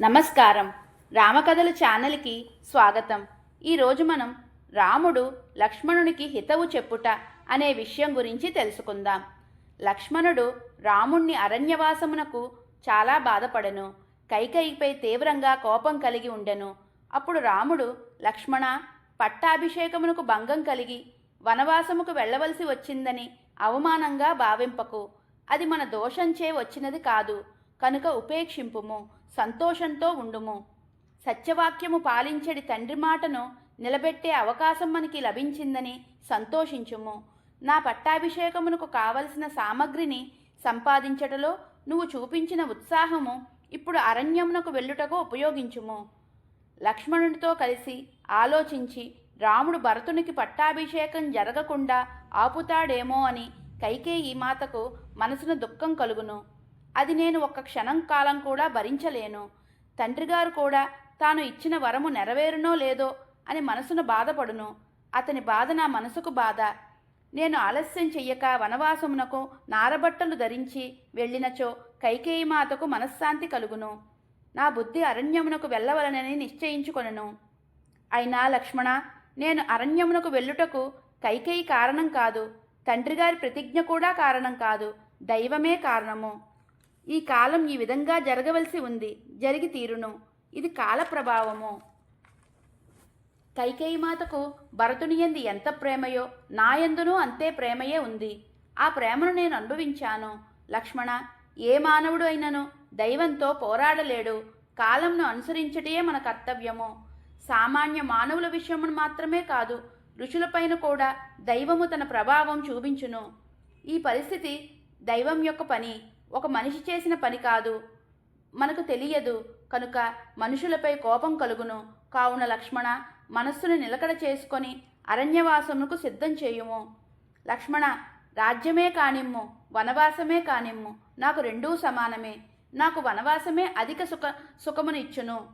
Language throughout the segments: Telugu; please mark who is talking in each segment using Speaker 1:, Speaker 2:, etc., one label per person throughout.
Speaker 1: నమస్కారం. రామకథల ఛానల్కి స్వాగతం. ఈరోజు మనం రాముడు లక్ష్మణునికి హితవు చెప్పుట అనే విషయం గురించి తెలుసుకుందాం. లక్ష్మణుడు రాముణ్ణి అరణ్యవాసమునకు చాలా బాధపడను. కైకయిపై తీవ్రంగా కోపం కలిగి ఉండెను. అప్పుడు రాముడు లక్ష్మణ పట్టాభిషేకమునకు భంగం కలిగి వనవాసముకు వెళ్ళవలసి వచ్చిందని అవమానంగా భావింపకు. అది మన దోషంచే వచ్చినది కాదు. కనుక ఉపేక్షింపుము. సంతోషంతో ఉండుము. సత్యవాక్యము పాలించడి తండ్రి మాటను నిలబెట్టే అవకాశం మనకి లభించిందని సంతోషించుము. నా పట్టాభిషేకమునకు కావలసిన సామగ్రిని సంపాదించటలో నువ్వు చూపించిన ఉత్సాహము ఇప్పుడు అరణ్యమునకు వెళ్ళుటకు ఉపయోగించుము. లక్ష్మణుడితో కలిసి ఆలోచించి రాముడు భరతునికి పట్టాభిషేకం జరగకుండా ఆపుతాడేమో అని కైకేయి మాతకు మనసున దుఃఖం కలుగును. అది నేను ఒక్క క్షణం కాలం కూడా భరించలేను. తండ్రిగారు కూడా తాను ఇచ్చిన వరము నెరవేరునో లేదో అని మనసును బాధపడును. అతని బాధ నా మనసుకు బాధ. నేను ఆలస్యం చెయ్యక వనవాసమునకు నారబట్టలు ధరించి వెళ్ళినచో కైకేయి మాతకు మనశ్శాంతి కలుగును. నా బుద్ధి అరణ్యమునకు వెళ్ళవలనని నిశ్చయించుకొనను. అయినా లక్ష్మణ నేను అరణ్యమునకు వెళ్ళుటకు కైకేయి కారణం కాదు. తండ్రిగారి ప్రతిజ్ఞ కూడా కారణం కాదు. దైవమే కారణము. ఈ కాలం ఈ విధంగా జరగవలసి ఉంది. జరిగి తీరును. ఇది కాల ప్రభావము. కైకేయి మాతకు భరతుని ఎంత ప్రేమయో నాయందునూ అంతే ప్రేమయే ఉంది. ఆ ప్రేమను నేను అనుభవించాను. లక్ష్మణ ఏ మానవుడు అయినను దైవంతో పోరాడలేడు. కాలంను అనుసరించటే మన కర్తవ్యము. సామాన్య మానవుల విషయమును మాత్రమే కాదు ఋషులపైన కూడా దైవము తన ప్రభావం చూపించును. ఈ పరిస్థితి దైవం యొక్క పని. ఒక మనిషి చేసిన పని కాదు. మనకు తెలియదు. కనుక మనుషులపై కోపం కలుగును. కావున లక్ష్మణ మనస్సును నిలకడ చేసుకొని అరణ్యవాసమునకు సిద్ధం చేయుము. లక్ష్మణ రాజ్యమే కానిమ్ము వనవాసమే కానిమ్ము. నాకు రెండూ సమానమే. నాకు వనవాసమే అధిక సుఖ సుఖమునిచ్చును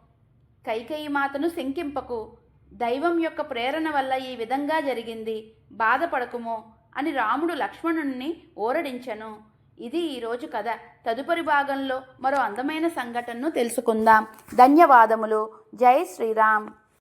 Speaker 1: కైకేయి మాతను శంకింపకు. దైవం యొక్క ప్రేరణ వల్ల ఈ విధంగా జరిగింది. బాధపడకుము అని రాముడు లక్ష్మణుణ్ణి ఓరడించెను. ఇది ఈరోజు కథ. తదుపరి భాగంలో మరో అందమైన సంఘటనను తెలుసుకుందాం. ధన్యవాదములు. జై శ్రీరామ్.